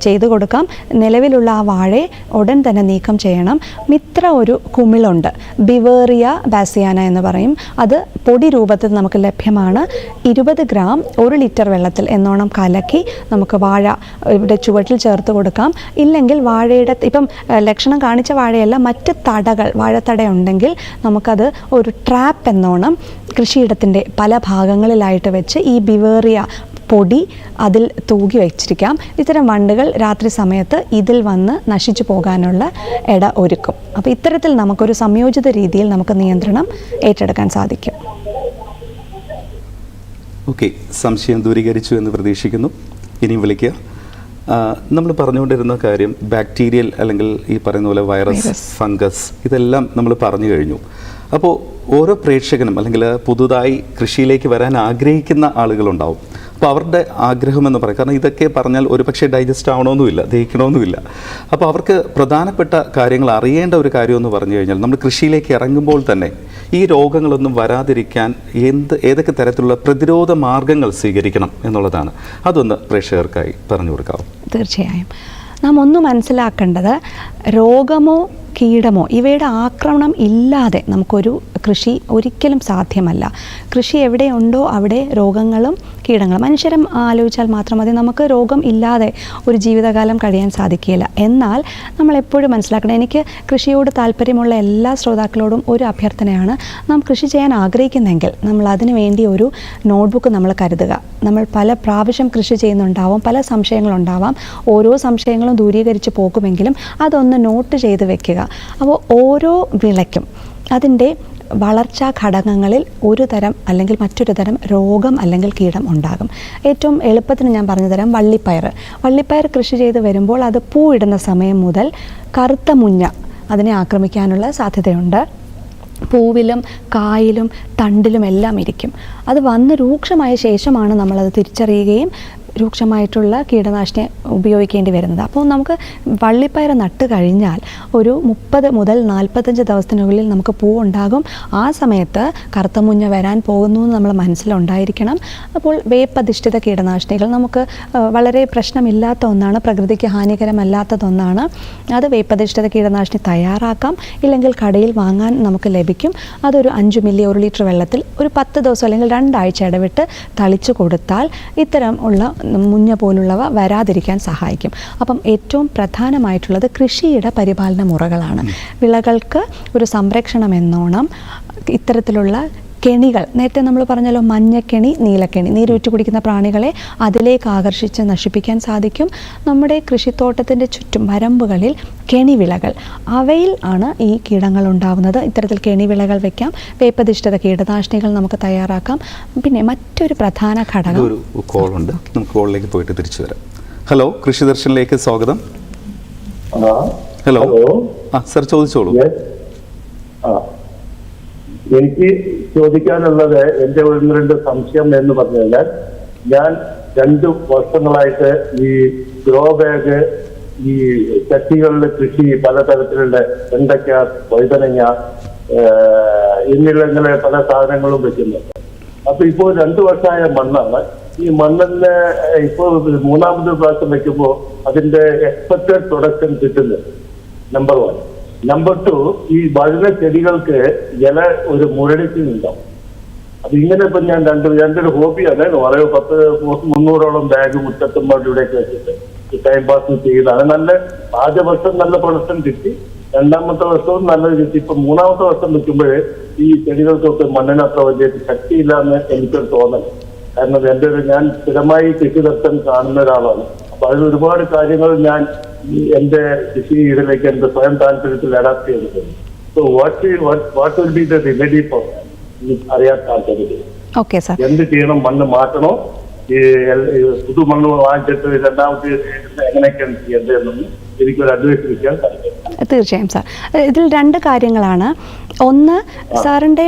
ചെയ്തു കൊടുക്കാം. നിലവിലുള്ള ആ വാഴയെ ഉടൻ തന്നെ നീക്കം ചെയ്യണം. മിത്ര ഒരു കുമിളുണ്ട്. ബിവേറിയ ബാസിയാന എന്ന് പറയും. അത് പൊടി രൂപത്തിൽ നമുക്ക് ലഭ്യമാണ്. ഇരുപത് ഗ്രാം ഒരു ലിറ്റർ വെള്ളത്തിൽ എന്നോണം കലക്കി നമുക്ക് വാഴ ഇവിടെ ചുവട്ടിൽ ചേർത്ത് കൊടുക്കാം. ഇല്ലെങ്കിൽ വാഴയുടെ ഇപ്പം ലക്ഷണം കാണിച്ച വാഴയല്ല മറ്റ് തടകൾ വാഴത്തട ഉണ്ടെങ്കിൽ നമുക്കത് ഒരു ട്രാപ്പ് എന്നോണം കൃഷിയിടത്തിന്റെ പല ഭാഗങ്ങളിലായിട്ട് വെച്ച് ഈ ബിവേറിയ പൊടി അതിൽ തൂകി വെച്ചിരിക്കാം. ഇത്തരം വണ്ടുകൾ രാത്രി സമയത്ത് ഇതിൽ വന്ന് നശിച്ചു പോകാനുള്ള ഇട ഒരുക്കും. അപ്പോൾ ഇത്തരത്തിൽ നമുക്കൊരു സംയോജിത രീതിയിൽ നമുക്ക് നിയന്ത്രണം ഏറ്റെടുക്കാൻ സാധിക്കും. ഓക്കെ സംശയം ദൂരീകരിച്ചു എന്ന് പ്രതീക്ഷിക്കുന്നു. ഇനി വിളിക്കുക നമ്മൾ പറഞ്ഞുകൊണ്ടിരുന്ന കാര്യം ബാക്ടീരിയൽ അല്ലെങ്കിൽ ഈ പറയുന്ന പോലെ വൈറസ് വൈറസ്. ഫംഗസ് ഇതെല്ലാം നമ്മൾ പറഞ്ഞു കഴിഞ്ഞു. അപ്പോൾ ഓരോ പ്രേക്ഷകനും അല്ലെങ്കിൽ പുതുതായി കൃഷിയിലേക്ക് വരാൻ ആഗ്രഹിക്കുന്ന ആളുകളുണ്ടാവും. അപ്പോൾ അവരുടെ ആഗ്രഹം എന്ന് പറയും. കാരണം ഇതൊക്കെ പറഞ്ഞാൽ ഒരു പക്ഷേ ഡൈജസ്റ്റ് ആവണമെന്നുമില്ല ദഹിക്കണമെന്നുമില്ല. അപ്പോൾ അവർക്ക് പ്രധാനപ്പെട്ട കാര്യങ്ങൾ അറിയേണ്ട ഒരു കാര്യമെന്ന് പറഞ്ഞു കഴിഞ്ഞാൽ നമ്മൾ കൃഷിയിലേക്ക് ഇറങ്ങുമ്പോൾ തന്നെ ഈ രോഗങ്ങളൊന്നും വരാതിരിക്കാൻ എന്ത് ഏതൊക്കെ തരത്തിലുള്ള പ്രതിരോധ മാർഗങ്ങൾ സ്വീകരിക്കണം എന്നുള്ളതാണ്. അതൊന്ന് പ്രേക്ഷകർക്കായി പറഞ്ഞു കൊടുക്കാവും തീർച്ചയായും. നാം ഒന്ന് മനസ്സിലാക്കേണ്ടത് രോഗമോ കീടമോ ഇവയുടെ ആക്രമണം ഇല്ലാതെ നമുക്കൊരു കൃഷി ഒരിക്കലും സാധ്യമല്ല. കൃഷി എവിടെയുണ്ടോ അവിടെ രോഗങ്ങളും കീടങ്ങളും. മനുഷ്യരും ആലോചിച്ചാൽ മാത്രം മതി നമുക്ക് രോഗം ഇല്ലാതെ ഒരു ജീവിതകാലം കഴിയാൻ സാധിക്കില്ല എന്നാൽ നമ്മൾ എപ്പോഴും മനസ്സിലാക്കണം എനിക്ക് കൃഷിയോട് താല്പര്യമുള്ള എല്ലാ ശ്രോതാക്കളോടും ഒരു അഭ്യർത്ഥനയാണ് നാം കൃഷി ചെയ്യാൻ ആഗ്രഹിക്കുന്നെങ്കിൽ നമ്മൾ അതിനു വേണ്ടി ഒരു നോട്ട്ബുക്ക് നമ്മൾ കരുതുക. നമ്മൾ പല പ്രാവശ്യം കൃഷി ചെയ്യുന്നുണ്ടാവും പല സംശയങ്ങളുണ്ടാവാം. ഓരോ സംശയങ്ങളും ദൂരീകരിച്ച് പോകുമെങ്കിലും അതൊന്ന് നോട്ട് ചെയ്ത് വെക്കുക. അപ്പോൾ ഓരോ വിളയ്ക്കും അതിന്റെ വളർച്ചാ ഘടകങ്ങളിൽ ഒരു തരം അല്ലെങ്കിൽ മറ്റൊരു തരം രോഗം അല്ലെങ്കിൽ കീടം ഉണ്ടാകും. ഏറ്റവും എളുപ്പത്തിന് ഞാൻ പറഞ്ഞു തരാം വള്ളിപ്പയർ. വള്ളിപ്പയർ കൃഷി ചെയ്ത് വരുമ്പോൾ അത് പൂവിടുന്ന സമയം മുതൽ കറുത്ത മുഞ്ഞ അതിനെ ആക്രമിക്കാനുള്ള സാധ്യതയുണ്ട്. പൂവിലും കായിലും തണ്ടിലും എല്ലാം ഇരിക്കും. അത് വന്ന് രൂക്ഷമായ ശേഷമാണ് നമ്മളത് തിരിച്ചറിയുകയും രൂക്ഷമായിട്ടുള്ള കീടനാശിനി ഉപയോഗിക്കേണ്ടി വരുന്നത്. അപ്പോൾ നമുക്ക് വള്ളിപ്പയർ നട്ട് കഴിഞ്ഞാൽ ഒരു മുപ്പത് മുതൽ നാൽപ്പത്തഞ്ച് ദിവസത്തിനുള്ളിൽ നമുക്ക് പൂ ഉണ്ടാകും. ആ സമയത്ത് കറുത്തമുഞ്ഞ വരാൻ പോകുന്നു എന്ന് നമ്മൾ മനസ്സിലുണ്ടായിരിക്കണം. അപ്പോൾ വേപ്പധിഷ്ഠിത കീടനാശിനികൾ നമുക്ക് വളരെ പ്രശ്നമില്ലാത്ത ഒന്നാണ് പ്രകൃതിക്ക് ഹാനികരമല്ലാത്തതൊന്നാണ്. അത് വേപ്പധിഷ്ഠിത കീടനാശിനി തയ്യാറാക്കാം. ഇല്ലെങ്കിൽ കടയിൽ വാങ്ങാൻ നമുക്ക് ലഭിക്കും. അതൊരു അഞ്ച് മില്ലി ഒരു ലിറ്റർ വെള്ളത്തിൽ ഒരു പത്ത് ദിവസം അല്ലെങ്കിൽ രണ്ടാഴ്ച ഇടവിട്ട് തളിച്ചു കൊടുത്താൽ ഇത്തരം ഉള്ള മുഞ്ഞ പോലുള്ളവ വരാതിരിക്കാൻ സഹായിക്കും. അപ്പം ഏറ്റവും പ്രധാനമായിട്ടുള്ളത് കൃഷിയുടെ പരിപാലന മുറകളാണ്. വിളകൾക്ക് ഒരു സംരക്ഷണം എന്നോണം ഇത്തരത്തിലുള്ള കെണികൾ. നേരത്തെ നമ്മൾ പറഞ്ഞല്ലോ മഞ്ഞക്കെണി നീലക്കെണി. നീരൂറ്റി കുടിക്കുന്ന പ്രാണികളെ അതിലേക്ക് ആകർഷിച്ച് നശിപ്പിക്കാൻ സാധിക്കും. നമ്മുടെ കൃഷിത്തോട്ടത്തിന്റെ ചുറ്റും വരമ്പുകളിൽ കെണിവിളകൾ. അവയിൽ ആണ് ഈ കീടങ്ങൾ ഉണ്ടാവുന്നത്. ഇത്തരത്തിൽ കെണിവിളകൾ വെക്കാം. വേപ്പതിഷ്ഠിത കീടനാശിനികൾ നമുക്ക് തയ്യാറാക്കാം. പിന്നെ മറ്റൊരു പ്രധാന ഘടകം. ഒരു കോൾ ഉണ്ട് നമുക്ക് കോളിലേക്ക് പോയിട്ട് തിരിച്ചു വരാം. ഹലോ കൃഷി ദർശനിലേക്ക് സ്വാഗതം. ഹലോ. ഹലോ. ആ സർ ചോദിച്ചോളൂ. ആ എനിക്ക് ചോദിക്കാനുള്ളത് എന്റെ ഒന്ന് രണ്ട് സംശയം എന്ന് പറഞ്ഞു കഴിഞ്ഞാൽ ഞാൻ രണ്ടു വർഷങ്ങളായിട്ട് ഈ ഗ്രോ ബാഗ് ഈ ചട്ടികളുടെ കൃഷി പലതരത്തിലുള്ള വെണ്ടയ്ക്ക വൈതനങ്ങ എന്നിങ്ങനെ പല സാധനങ്ങളും വെക്കുന്നുണ്ട് അപ്പൊ ഇപ്പോൾ രണ്ടു വർഷമായ മണ്ണാണ്. ഈ മണ്ണിന് ഇപ്പോ മൂന്നാമത് പ്രാവശ്യം വെക്കുമ്പോൾ അതിന്റെ എക്സ്പെക്ടഡ് പ്രൊഡക്ഷൻ കിട്ടുന്നുണ്ട് നമ്പർ വൺ നമ്പർ ടു ഈ വഴുത ചെടികൾക്ക് ജല ഒരു മുരടിച്ചുണ്ടാവും അത് ഇങ്ങനെ ഇപ്പൊ ഞാൻ രണ്ട് രണ്ടൊരു ഹോബിയാണ് വളരെ പത്ത് മുന്നൂറോളം ബാഗ് മുറ്റത്തും ഇവിടെയൊക്കെ വെച്ചിട്ട് ഈ ടൈം പാസ് ചെയ്താണ്. നല്ല ആദ്യ വർഷം നല്ല പ്രൊഡക്ഷൻ കിട്ടി. രണ്ടാമത്തെ വർഷവും നല്ല കിട്ടി. ഇപ്പൊ മൂന്നാമത്തെ വർഷം നിൽക്കുമ്പോൾ ഈ ചെടികൾക്കൊക്കെ മണ്ണിന് അത്ര വലിയ ശക്തിയില്ല എന്ന് എനിക്കൊരു തോന്നൽ. കാരണം എന്റെ ഒരു ഞാൻ സ്ഥിരമായി കൃഷി കാണുന്ന ഒരാളാണ്. അപ്പൊ അതിൽ ഒരുപാട് കാര്യങ്ങൾ ഞാൻ എന്റെ ഇതിലേക്ക് എന്റെ സ്വയം താല്പര്യത്തിൽ അഡാപ്റ്റ് ചെയ്തിട്ടുണ്ട്. So what what will be the remedy for അറിയാൻ താല്പര്യം എന്ത് ചെയ്യണം മണ്ണ് മാറ്റണോ? ഈ പുതു മണ്ണ് വാങ്ങിച്ചിട്ട് രണ്ടാമത് എങ്ങനെയൊക്കെയാണ് ചെയ്യേണ്ടതെന്നും തീർച്ചയായും സാർ. ഇതിൽ രണ്ട് കാര്യങ്ങളാണ്. ഒന്ന് സാറിന്റെ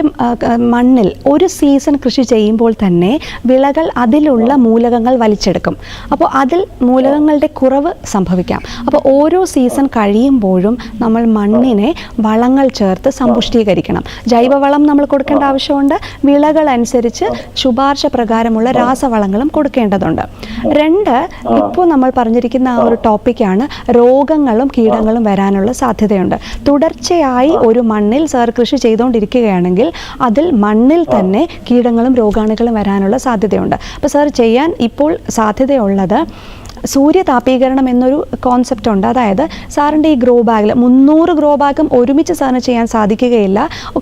മണ്ണിൽ ഒരു സീസൺ കൃഷി ചെയ്യുമ്പോൾ തന്നെ വിളകൾ അതിലുള്ള മൂലകങ്ങൾ വലിച്ചെടുക്കും. അപ്പോൾ അതിൽ മൂലകങ്ങളുടെ കുറവ് സംഭവിക്കാം. അപ്പോൾ ഓരോ സീസൺ കഴിയുമ്പോഴും നമ്മൾ മണ്ണിനെ വളങ്ങൾ ചേർത്ത് സമ്പുഷ്ടീകരിക്കണം. ജൈവവളം നമ്മൾ കൊടുക്കേണ്ട ആവശ്യമുണ്ട്. വിളകൾ അനുസരിച്ച് ശുപാർശ പ്രകാരമുള്ള രാസവളങ്ങളും കൊടുക്കേണ്ടതുണ്ട്. രണ്ട് ഇപ്പോൾ നമ്മൾ പറഞ്ഞിരിക്കുന്ന ആ ഒരു ടോപ്പിക്കാണ് രോഗങ്ങളും കീടങ്ങളും വരാനുള്ള സാധ്യതയുണ്ട്. തുടർച്ചയായി ഒരു മണ്ണിൽ സാർ കൃഷി ചെയ്തുകൊണ്ടിരിക്കുകയാണെങ്കിൽ അതിൽ മണ്ണിൽ തന്നെ കീടങ്ങളും രോഗാണുക്കളും വരാനുള്ള സാധ്യതയുണ്ട്. അപ്പോൾ സാർ ചെയ്യാൻ ഇപ്പോൾ സാധ്യതയുള്ളത് സൂര്യതാപീകരണം എന്നൊരു കോൺസെപ്റ്റ് ഉണ്ട്. അതായത് സാറിന്റെ ഈ ഗ്രോ ബാഗിൽ മുന്നൂറ് ഗ്രോ ബാഗും ഒരുമിച്ച് സാറിന് ചെയ്യാൻ സാധിക്കുകയില്ല.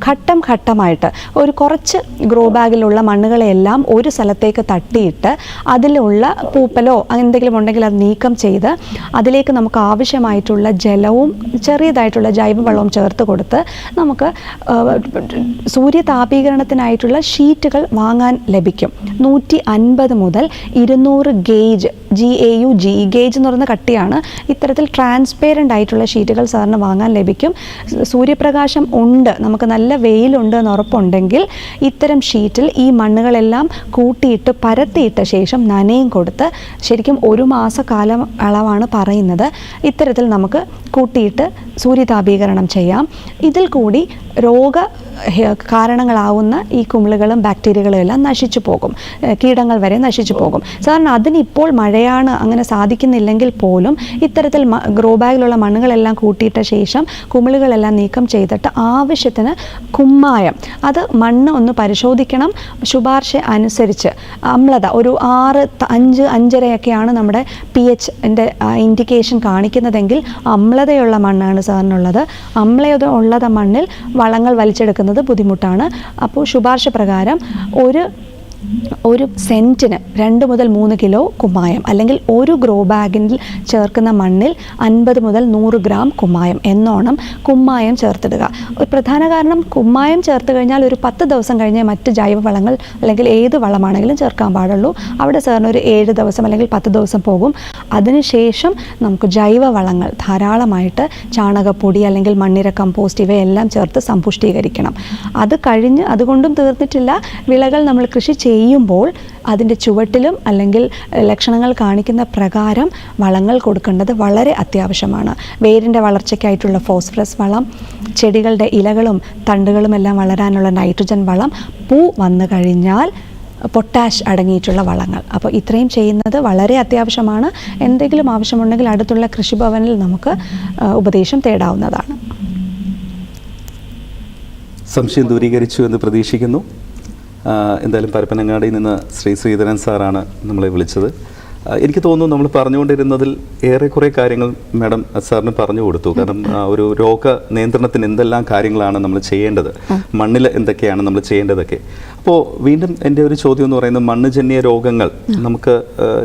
ഘട്ടം ഘട്ടമായിട്ട് ഒരു കുറച്ച് ഗ്രോ ബാഗിലുള്ള മണ്ണുകളെല്ലാം ഒരു സ്ഥലത്തേക്ക് തട്ടിയിട്ട് അതിലുള്ള പൂപ്പലോ എന്തെങ്കിലും ഉണ്ടെങ്കിൽ അത് നീക്കം ചെയ്ത് അതിലേക്ക് നമുക്ക് ആവശ്യമായിട്ടുള്ള ജലവും ചെറിയതായിട്ടുള്ള ജൈവവളവും ചേർത്ത് കൊടുത്ത് നമുക്ക് സൂര്യതാപീകരണത്തിനായിട്ടുള്ള ഷീറ്റുകൾ വാങ്ങാൻ ലഭിക്കും. നൂറ്റി അൻപത് മുതൽ ഇരുന്നൂറ് gauge G A U G gauge എന്ന് പറയുന്ന കട്ടിയാണ് ഇത്തരത്തിൽ ട്രാൻസ്പെയറന്റ് ആയിട്ടുള്ള ഷീറ്റുകൾ സാധാരണ വാങ്ങാൻ ലഭിക്കും. സൂര്യപ്രകാശം ഉണ്ട് നമുക്ക് നല്ല വെയിലുണ്ട് എന്ന് ഉറപ്പുണ്ടെങ്കിൽ ഇത്തരം ഷീറ്റിൽ ഈ മണ്ണുകളെല്ലാം കൂട്ടിയിട്ട് പരത്തിയിട്ട ശേഷം നനയും കൊടുത്ത് ശരിക്കും ഒരു മാസക്കാലം അളവാണ് പറയുന്നത്. ഇത്തരത്തിൽ നമുക്ക് കൂട്ടിയിട്ട് സൂര്യതാപീകരണം ചെയ്യാം. ഇതിൽ കൂടി രോഗ കാരണങ്ങളാവുന്ന ഈ കുമിളുകളും ബാക്ടീരിയകളും എല്ലാം നശിച്ചു പോകും. കീടങ്ങൾ വരെ നശിച്ചു പോകും. സാറിന് അതിനിപ്പോൾ മഴയാണ് അങ്ങനെ അങ്ങനെ സാധിക്കുന്നില്ലെങ്കിൽ പോലും ഇത്തരത്തിൽ ഗ്രോ ബാഗിലുള്ള മണ്ണുകളെല്ലാം കൂട്ടിയിട്ട ശേഷം കുമിളുകളെല്ലാം നീക്കം ചെയ്തിട്ട് ആവശ്യത്തിന് കുമ്മായം അത് മണ്ണ് ഒന്ന് പരിശോധിക്കണം ശുപാർശ അനുസരിച്ച്. അമ്ലത ഒരു ആറ് അഞ്ച് അഞ്ചരയൊക്കെയാണ് നമ്മുടെ പി എച്ച് ഇൻഡിക്കേഷൻ കാണിക്കുന്നതെങ്കിൽ അമ്ലതയുള്ള മണ്ണാണ് സാറിനുള്ളത്. അമ്ലത ഉള്ളത് മണ്ണിൽ വളങ്ങൾ വലിച്ചെടുക്കുന്നത് ബുദ്ധിമുട്ടാണ്. അപ്പോൾ ശുപാർശ പ്രകാരം ഒരു ഒരു സെന്റിന് രണ്ട് മുതൽ മൂന്ന് കിലോ കുമ്മായം അല്ലെങ്കിൽ ഒരു ഗ്രോ ബാഗിൽ ചേർക്കുന്ന മണ്ണിൽ അൻപത് മുതൽ നൂറ് ഗ്രാം കുമ്മായം എന്നോണം കുമ്മായം ചേർത്തിടുക. ഒരു പ്രധാന കാരണം കുമ്മായം ചേർത്ത് കഴിഞ്ഞാൽ ഒരു പത്ത് ദിവസം കഴിഞ്ഞ് മറ്റ് ജൈവ വളങ്ങൾ അല്ലെങ്കിൽ ഏത് വളമാണെങ്കിലും ചേർക്കാൻ പാടുള്ളൂ. അവിടെ സാറിന് ഒരു ഏഴ് ദിവസം അല്ലെങ്കിൽ പത്ത് ദിവസം പോകും. അതിനുശേഷം നമുക്ക് ജൈവ വളങ്ങൾ ധാരാളമായിട്ട് ചാണകപ്പൊടി അല്ലെങ്കിൽ മണ്ണിര കമ്പോസ്റ്റ് ഇവയെല്ലാം ചേർത്ത് സമ്പുഷ്ടീകരിക്കണം. അത് കഴിഞ്ഞ് അതുകൊണ്ടും തീർന്നിട്ടില്ല. വിളകൾ നമ്മൾ കൃഷി ചെയ്യുമ്പോൾ അതിന്റെ ചുവട്ടിലും അല്ലെങ്കിൽ ലക്ഷണങ്ങൾ കാണിക്കുന്ന പ്രകാരം വളങ്ങൾ കൊടുക്കേണ്ടത് വളരെ അത്യാവശ്യമാണ്. വേരിന്റെ വളർച്ചയ്ക്കായിട്ടുള്ള ഫോസ്ഫറസ് വളം ചെടികളുടെ ഇലകളും തണ്ടുകളും എല്ലാം വളരാനുള്ള നൈട്രജൻ വളം പൂ വന്നു കഴിഞ്ഞാൽ പൊട്ടാഷ് അടങ്ങിയിട്ടുള്ള വളങ്ങൾ. അപ്പോൾ ഇത്രയും ചെയ്യുന്നത് വളരെ അത്യാവശ്യമാണ്. എന്തെങ്കിലും ആവശ്യമുണ്ടെങ്കിൽ അടുത്തുള്ള കൃഷിഭവനിൽ നമുക്ക് ഉപദേശം തേടാവുന്നതാണ്. സംശയം ദൂരീകരിച്ചു എന്ന് പ്രതീക്ഷിക്കുന്നു. എന്തായാലും പരപ്പനങ്ങാടിയിൽ നിന്ന് ശ്രീ ശ്രീധരൻ സാറാണ് നമ്മളെ വിളിച്ചത്. എനിക്ക് തോന്നുന്നു നമ്മൾ പറഞ്ഞുകൊണ്ടിരുന്നതിൽ ഏറെക്കുറെ കാര്യങ്ങൾ മാഡം സാറിന് പറഞ്ഞു കൊടുത്തു. കാരണം ഒരു രോഗ നിയന്ത്രണത്തിന് എന്തെല്ലാം കാര്യങ്ങളാണ് നമ്മൾ ചെയ്യേണ്ടത്? മണ്ണിൽ എന്തൊക്കെയാണ് നമ്മൾ ചെയ്യേണ്ടതൊക്കെ? അപ്പോൾ വീണ്ടും എന്റെ ഒരു ചോദ്യം എന്ന് പറയുന്നത് മണ്ണുജന്യ രോഗങ്ങൾ നമുക്ക്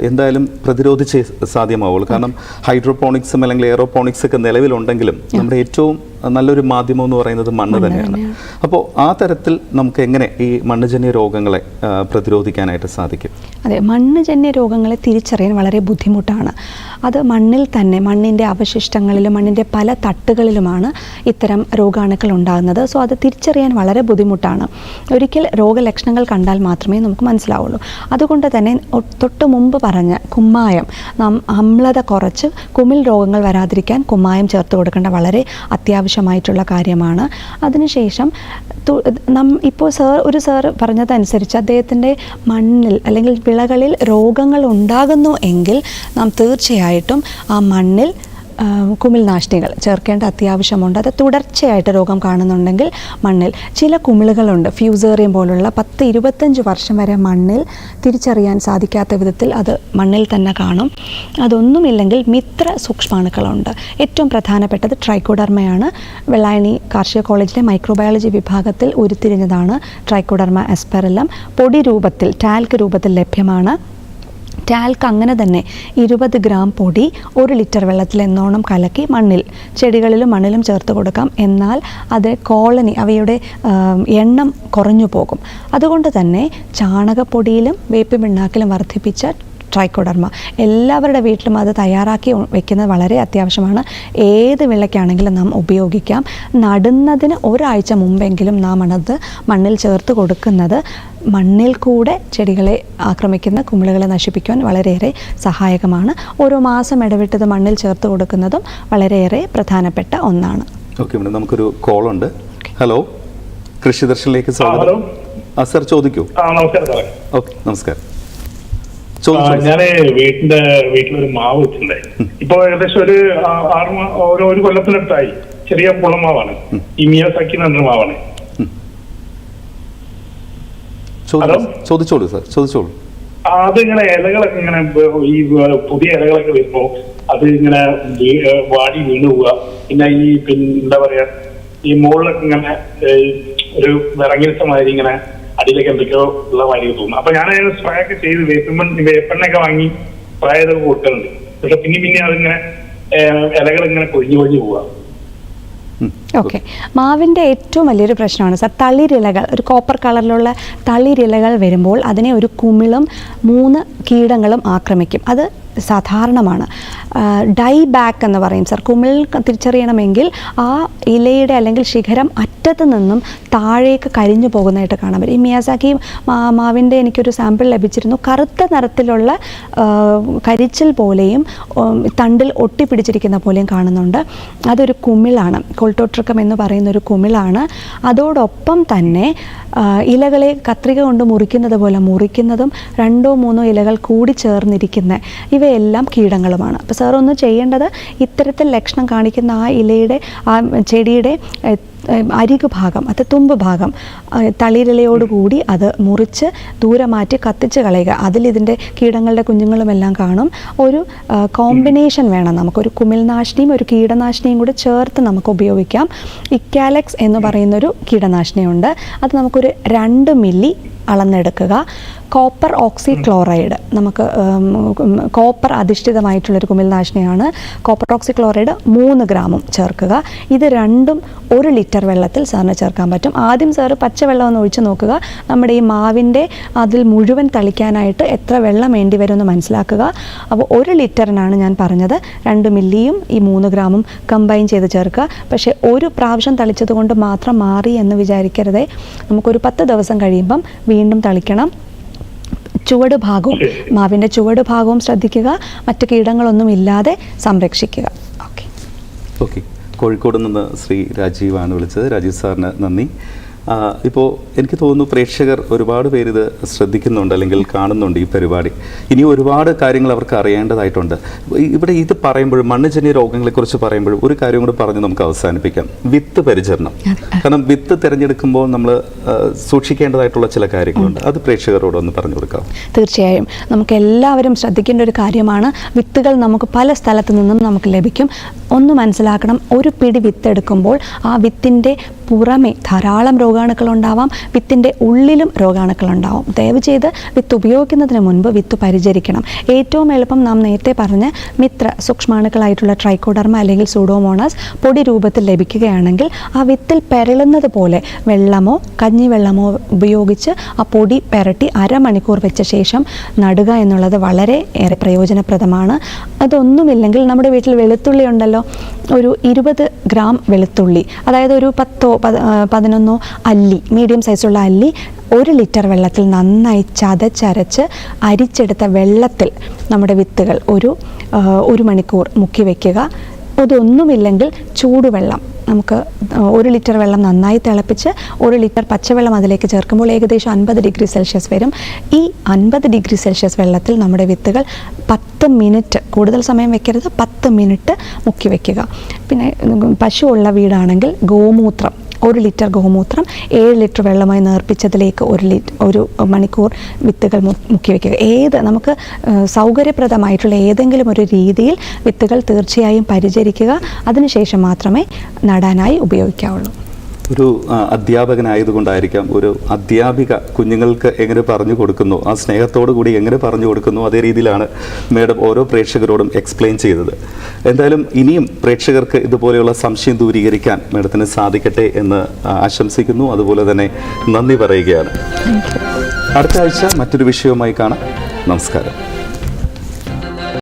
എന്തായാലും പ്രതിരോധിച്ച് സാധ്യമാവുള്ളൂ. കാരണം ഹൈഡ്രോപോണിക്സും അല്ലെങ്കിൽ എയറോപോണിക്സ് ഒക്കെ നിലവിലുണ്ടെങ്കിലും നമ്മുടെ ഏറ്റവും നല്ലൊരു മാധ്യമം എന്ന് പറയുന്നത് മണ്ണ് തന്നെയാണ്. അപ്പോൾ ആ തരത്തിൽ നമുക്ക് എങ്ങനെ ഈ മണ്ണുജന്യ രോഗങ്ങളെ പ്രതിരോധിക്കാനായിട്ട് സാധിക്കും? അതെ മണ്ണുജന്യ രോഗങ്ങളെ തിരിച്ചറിയാൻ വളരെ ബുദ്ധിമുട്ടാണ്. അത് മണ്ണിൽ തന്നെ മണ്ണിന്റെ അവശിഷ്ടങ്ങളിലും മണ്ണിന്റെ പല തട്ടുകളിലുമാണ് ഇത്തരം രോഗാണുക്കൾ ഉണ്ടാകുന്നത്. സോ അത് തിരിച്ചറിയാൻ വളരെ ബുദ്ധിമുട്ടാണ്. ഒരിക്കൽ രോഗലക്ഷണങ്ങൾ കണ്ടാൽ മാത്രമേ നമുക്ക് മനസ്സിലാവുള്ളൂ. അതുകൊണ്ട് തന്നെ തൊട്ട് മുമ്പ് പറഞ്ഞ കുമ്മായം നാം അമ്ലത കുറച്ച് കുമിൽ രോഗങ്ങൾ വരാതിരിക്കാൻ കുമ്മായം ചേർത്ത് കൊടുക്കേണ്ട വളരെ അത്യാവശ്യമായിട്ടുള്ള കാര്യമാണ്. അതിനുശേഷം നം ഇപ്പോൾ സാർ ഒരു സർ പറഞ്ഞതനുസരിച്ച് അദ്ദേഹത്തിന്റെ മണ്ണിൽ അല്ലെങ്കിൽ വിളകളിൽ രോഗങ്ങൾ ഉണ്ടാകുന്നു എങ്കിൽ നാം തീർച്ചയായിട്ടും ആ മണ്ണിൽ കുമിൾനാശിനികൾ ചേർക്കേണ്ട അത്യാവശ്യമുണ്ട്. അത് തുടർച്ചയായിട്ട് രോഗം കാണുന്നുണ്ടെങ്കിൽ മണ്ണിൽ ചില കുമിളുകളുണ്ട്. ഫ്യൂസേറിയം പോലുള്ള പത്ത് ഇരുപത്തഞ്ച് വർഷം വരെ മണ്ണിൽ തിരിച്ചറിയാൻ സാധിക്കാത്ത വിധത്തിൽ അത് മണ്ണിൽ തന്നെ കാണും. അതൊന്നുമില്ലെങ്കിൽ മിത്ര സൂക്ഷ്മാണുക്കളുണ്ട്. ഏറ്റവും പ്രധാനപ്പെട്ടത് ട്രൈക്കോഡർമയാണ്. വെള്ളായണി കാർഷിക കോളേജിലെ മൈക്രോബയോളജി വിഭാഗത്തിൽ ഉരുത്തിരിഞ്ഞതാണ് ട്രൈക്കോഡർമ എസ്പെറെല്ലാം. പൊടി രൂപത്തിൽ ടാൽക്ക് രൂപത്തിൽ ലഭ്യമാണ്. ടാൽക്ക് അങ്ങനെ തന്നെ ഇരുപത് ഗ്രാം പൊടി ഒരു ലിറ്റർ വെള്ളത്തിൽ എന്നോണം കലക്കി മണ്ണിൽ ചെടികളിലും മണ്ണിലും ചേർത്ത് കൊടുക്കാം. എന്നാൽ അത് കോളനി അവയുടെ എണ്ണം കുറഞ്ഞു പോകും. അതുകൊണ്ട് തന്നെ ചാണകപ്പൊടിയിലും വേപ്പ് പിണ്ണാക്കിലും വർദ്ധിപ്പിച്ച ട്രൈക്കോഡർമ. എല്ലാവരുടെ വീട്ടിലും അത് തയ്യാറാക്കി വെക്കുന്നത് വളരെ അത്യാവശ്യമാണ്. ഏത് വിളയ്ക്കാണെങ്കിലും നാം ഉപയോഗിക്കാം. നടുന്നതിന് ഒരാഴ്ച മുമ്പെങ്കിലും നാം അത് മണ്ണിൽ ചേർത്ത് കൊടുക്കുന്നത് മണ്ണിൽ കൂടെ ചെടികളെ ആക്രമിക്കുന്ന കുമിളുകളെ നശിപ്പിക്കുവാൻ വളരെയേറെ സഹായകമാണ്. ഓരോ മാസം ഇടവിട്ടത് മണ്ണിൽ ചേർത്ത് കൊടുക്കുന്നതും വളരെയേറെ പ്രധാനപ്പെട്ട ഒന്നാണ്. ഓക്കെ മാഡം നമുക്കൊരു കോളുണ്ട് ഹലോ കൃഷി ദർശനിലേക്ക് സ്വാഗതം. ആ സർ ചോദിക്കൂ. ആ നമസ്കാരം ഓക്കെ നമസ്കാരം. ഞാൻ വീട്ടിന്റെ വീട്ടിലൊരു മാവ് വെച്ചിട്ടുണ്ടായി ഇപ്പൊ ഏകദേശം ഒരു ആറ് ഒരു ഒരു കൊല്ലത്തിനടുത്തായി ചെറിയ പുളമാവാണ് ഈ മിയാസാക്കി എന്ന് മാവാണ്. ചോദിച്ചോളൂ സാർ ചോദിച്ചോളൂ. അതിങ്ങനെ ഇലകളൊക്കെ ഇങ്ങനെ ഈ പുതിയ ഇലകളൊക്കെ വരുമ്പോ അത് ഇങ്ങനെ വാടി വീണു പോവുക. പിന്നെ ഈ പിന്നെ എന്താ പറയാ ഈ മുകളിലൊക്കെ ഇങ്ങനെ ഒരു വിറങ്ങിച്ച മാതിരി ഇങ്ങനെ അടിയിലേക്ക് എന്തൊക്കെയോ ഉള്ള മാതിരി തോന്നുന്നു അപ്പൊ ഞാൻ സ്പ്രേ ഒക്കെ ചെയ്ത് വേപ്പിൻ വേപ്പെണ്ണയൊക്കെ വാങ്ങി സ്പ്രേ ചെയ്തൊക്കെ കൊടുക്കുന്നുണ്ട് പക്ഷെ പിന്നെ പിന്നെ അതിങ്ങനെ ഇലകൾ ഇങ്ങനെ കൊഴിഞ്ഞു കൊഴിഞ്ഞു പോവാ. ഓക്കെ. മാവിന്റെ ഏറ്റവും വലിയൊരു പ്രശ്നമാണ് സാർ തളിരിലകൾ ഒരു കോപ്പർ കളറിലുള്ള തളിരിലകൾ വരുമ്പോൾ അതിനെ ഒരു കുമിളും മൂന്ന് കീടങ്ങളും ആക്രമിക്കും. അത് സാധാരണമാണ്. ഡൈ ബാക്ക് എന്ന് പറയും സർ. കുമിൾ തിരിച്ചറിയണമെങ്കിൽ ആ ഇലയുടെ അല്ലെങ്കിൽ ശിഖരം അറ്റത്ത് നിന്നും താഴേക്ക് കരിഞ്ഞു പോകുന്നതായിട്ട് കാണാൻ പറ്റും. ഈ മിയാസാക്കി മാവിന്റെ എനിക്കൊരു സാമ്പിൾ ലഭിച്ചിരുന്നു. കറുത്ത നിറത്തിലുള്ള കരിച്ചിൽ പോലെയും തണ്ടിൽ ഒട്ടിപ്പിടിച്ചിരിക്കുന്ന പോലെയും കാണുന്നുണ്ട്. അതൊരു കുമിളാണ്. കൊൾട്ടോട്രക്കം എന്ന് പറയുന്ന ഒരു കുമിളാണ്. അതോടൊപ്പം തന്നെ ഇലകളെ കത്രിക കൊണ്ട് മുറിക്കുന്നത് പോലെ മുറിക്കുന്നതും രണ്ടോ മൂന്നോ ഇലകൾ കൂടി ചേർന്നിരിക്കുന്ന ഇവയെല്ലാം കീടങ്ങളുമാണ്. അപ്പോൾ സാർ ഒന്ന് ചെയ്യേണ്ടത് ഇത്തരത്തിൽ ലക്ഷണം കാണിക്കുന്ന ആ ഇലയുടെ ആ ചെടിയുടെ അരികു ഭാഗം അത് തുമ്പ് ഭാഗം തളിരിലയോടുകൂടി അത് മുറിച്ച് ദൂരെ മാറ്റി കത്തിച്ച് കളയുക. അതിൽ ഇതിന്റെ കീടങ്ങളുടെ കുഞ്ഞുങ്ങളുമെല്ലാം കാണും. ഒരു കോമ്പിനേഷൻ വേണം നമുക്കൊരു കുമിൽനാശിനിയും ഒരു കീടനാശിനിയും കൂടി ചേർത്ത് നമുക്ക് ഉപയോഗിക്കാം. ഇക്കാലക്സ് എന്ന് പറയുന്നൊരു കീടനാശിനിയുണ്ട്. അത് നമുക്കൊരു രണ്ട് മില്ലി അളന്നെടുക്കുക. കോപ്പർ ഓക്സി ക്ലോറൈഡ് നമുക്ക് കോപ്പർ അധിഷ്ഠിതമായിട്ടുള്ളൊരു കുമിൾനാശിനിയാണ് കോപ്പർ ഓക്സി ക്ലോറൈഡ് മൂന്ന് ഗ്രാമും ചേർക്കുക. ഇത് രണ്ടും ഒരു ലിറ്റർ വെള്ളത്തിൽ സാറിന് ചേർക്കാൻ പറ്റും. ആദ്യം സാറ് പച്ചവെള്ളം ഒന്ന് ഒഴിച്ച് നോക്കുക. നമ്മുടെ ഈ മാവിന്റെ അതിൽ മുഴുവൻ തളിക്കാനായിട്ട് എത്ര വെള്ളം വേണ്ടി വരുമെന്ന് മനസ്സിലാക്കുക. അപ്പോൾ ഒരു ലിറ്ററിനാണ് ഞാൻ പറഞ്ഞത്. രണ്ട് മില്ലിയും ഈ മൂന്ന് ഗ്രാമും കമ്പൈൻ ചെയ്ത് ചേർക്കുക. പക്ഷേ ഒരു പ്രാവശ്യം തളിച്ചത് കൊണ്ട് മാത്രം മാറി എന്ന് വിചാരിക്കരുതേ. നമുക്കൊരു പത്ത് ദിവസം കഴിയുമ്പം വീണ്ടും തളിക്കണം. ചുവട് ഭാഗവും മാവിന്റെ ചുവട് ഭാഗവും ശ്രദ്ധിക്കുക. മറ്റു കീടങ്ങളൊന്നും ഇല്ലാതെ സംരക്ഷിക്കുക. ഓക്കെ. ഓക്കെ. കോഴിക്കോട് നിന്ന് ശ്രീ രാജീവാണ് വിളിച്ചത്. രാജീവ് സാറിന് നന്ദി. ഇപ്പോൾ എനിക്ക് തോന്നുന്നു പ്രേക്ഷകർ ഒരുപാട് പേര് ഇത് ശ്രദ്ധിക്കുന്നുണ്ട് അല്ലെങ്കിൽ കാണുന്നുണ്ട് ഈ പരിപാടി. ഇനി ഒരുപാട് കാര്യങ്ങൾ അവർക്ക് അറിയേണ്ടതായിട്ടുണ്ട്. ഇവിടെ ഇത് പറയുമ്പോഴും മണ്ണുജന്യ രോഗങ്ങളെക്കുറിച്ച് പറയുമ്പോഴും ഒരു കാര്യം കൂടി പറഞ്ഞ് നമുക്ക് അവസാനിപ്പിക്കാം. വിത്ത് പരിചരണം. കാരണം വിത്ത് തിരഞ്ഞെടുക്കുമ്പോൾ നമ്മൾ സൂക്ഷിക്കേണ്ടതായിട്ടുള്ള ചില കാര്യങ്ങളുണ്ട്. അത് പ്രേക്ഷകരോട് ഒന്ന് പറഞ്ഞു കൊടുക്കാം. തീർച്ചയായും. നമുക്ക് എല്ലാവരും ശ്രദ്ധിക്കേണ്ട ഒരു കാര്യമാണ് വിത്തുകൾ നമുക്ക് പല സ്ഥലത്തു നിന്നും നമുക്ക് ലഭിക്കും. ഒന്ന് മനസ്സിലാക്കണം ഒരു പിടി വിത്തെടുക്കുമ്പോൾ ആ വിത്തിന്റെ പുറമെ ധാരാളം രോഗാണുക്കൾ ഉണ്ടാവാം വിത്തിന്റെ ഉള്ളിലും രോഗാണുക്കളുണ്ടാവും. ദയവ് ചെയ്ത് വിത്ത് ഉപയോഗിക്കുന്നതിന് മുൻപ് വിത്ത് പരിചരിക്കണം. ഏറ്റവും എളുപ്പം നാം നേരത്തെ പറഞ്ഞ മിത്ര സൂക്ഷ്മാണുക്കളായിട്ടുള്ള ട്രൈക്കോഡർമ അല്ലെങ്കിൽ സൂഡോമോണസ് പൊടി രൂപത്തിൽ ലഭിക്കുകയാണെങ്കിൽ ആ വിത്തിൽ പെരളുന്നത് പോലെ വെള്ളമോ കഞ്ഞിവെള്ളമോ ഉപയോഗിച്ച് ആ പൊടി പെരട്ടി അരമണിക്കൂർ വെച്ച ശേഷം നടുക എന്നുള്ളത് വളരെ ഏറെ പ്രയോജനപ്രദമാണ്. അതൊന്നുമില്ലെങ്കിൽ നമ്മുടെ വീട്ടിൽ വെളുത്തുള്ളി ഉണ്ടല്ലോ. ഒരു ഇരുപത് ഗ്രാം വെളുത്തുള്ളി. അതായത് ഒരു പത്തോ പതിനൊന്നോ അല്ലി മീഡിയം സൈസുള്ള അല്ലി ഒരു ലിറ്റർ വെള്ളത്തിൽ നന്നായി ചതച്ചരച്ച് അരിച്ചെടുത്ത വെള്ളത്തിൽ നമ്മുടെ വിത്തുകൾ ഒരു ഒരു മണിക്കൂർ മുക്കി വയ്ക്കുക അതൊന്നുമില്ലെങ്കിൽ ചൂടുവെള്ളം നമുക്ക് ഒരു ലിറ്റർ വെള്ളം നന്നായി തിളപ്പിച്ച് ഒരു ലിറ്റർ പച്ചവെള്ളം അതിലേക്ക് ചേർക്കുമ്പോൾ ഏകദേശം അൻപത് ഡിഗ്രി സെൽഷ്യസ് വരും. ഈ അൻപത് ഡിഗ്രി സെൽഷ്യസ് വെള്ളത്തിൽ നമ്മുടെ വിത്തുകൾ പത്ത് മിനിറ്റ് കൂടുതൽ സമയം വെക്കരുത് പത്ത് മിനിറ്റ് മുക്കി വയ്ക്കുക പിന്നെ പശു ഉള്ള വീടാണെങ്കിൽ ഗോമൂത്രം ഒരു ലിറ്റർ ഗോമൂത്രം ഏഴ് ലിറ്റർ വെള്ളമായി നേർപ്പിച്ചതിലേക്ക് ഒരു ലിറ്റർ ഒരു മണിക്കൂർ വിത്തുകൾ മുക്കി വയ്ക്കുക ഏത് നമുക്ക് സൗകര്യപ്രദമായിട്ടുള്ള ഏതെങ്കിലും ഒരു രീതിയിൽ വിത്തുകൾ തീർച്ചയായും പരിചരിക്കുക. അതിനുശേഷം മാത്രമേ നടാനായി ഉപയോഗിക്കാവുള്ളൂ. ഒരു അധ്യാപകനായതുകൊണ്ടായിരിക്കാം ഒരു അധ്യാപിക കുഞ്ഞുങ്ങൾക്ക് എങ്ങനെ പറഞ്ഞു കൊടുക്കുന്നു ആ സ്നേഹത്തോടു കൂടി എങ്ങനെ പറഞ്ഞു കൊടുക്കുന്നു അതേ രീതിയിലാണ് മേഡം ഓരോ പ്രേക്ഷകരോടും എക്സ്പ്ലെയിൻ ചെയ്തത്. എന്തായാലും ഇനിയും പ്രേക്ഷകർക്ക് ഇതുപോലെയുള്ള സംശയം ദൂരീകരിക്കാൻ മേഡത്തിന് സാധിക്കട്ടെ എന്ന് ആശംസിക്കുന്നു. അതുപോലെ തന്നെ നന്ദി പറയുകയാണ്. അടുത്ത ആഴ്ച മറ്റൊരു വിഷയവുമായി കാണാം. നമസ്കാരം.